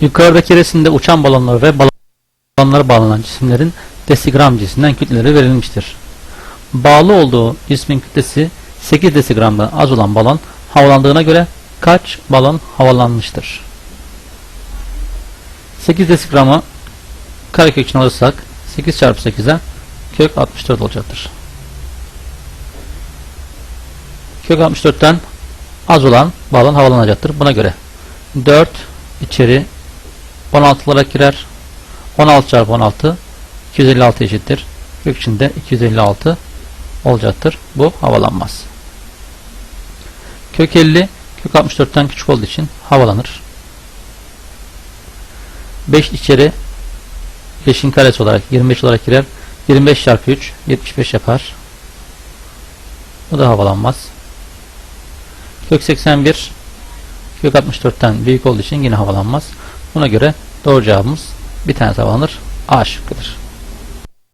Yukarıdaki resimde uçan balonlar ve balonlara bağlanan cisimlerin desigram cinsinden kütleleri verilmiştir. Bağlı olduğu cismin kütlesi 8 desigramdan az olan balon havalandığına göre kaç balon havalanmıştır? 8 desigramı karekök için alırsak 8 çarpı 8'e kök 64 olacaktır. Kök 64'ten az olan balon havalanacaktır. Buna göre 4 içeri 16 olarak girer. 16 çarpı 16 256 eşittir. Kök içinde 256 olacaktır. Bu havalanmaz. Kök 50 kök 64'ten küçük olduğu için havalanır. 5 içeri 5'in karesi olarak 25 olarak girer. 25 çarpı 3 75 yapar. Bu da havalanmaz. Kök 81 kök 64'ten büyük olduğu için yine havalanmaz. Buna göre doğru cevabımız bir tane havalanır. A şıkkıdır.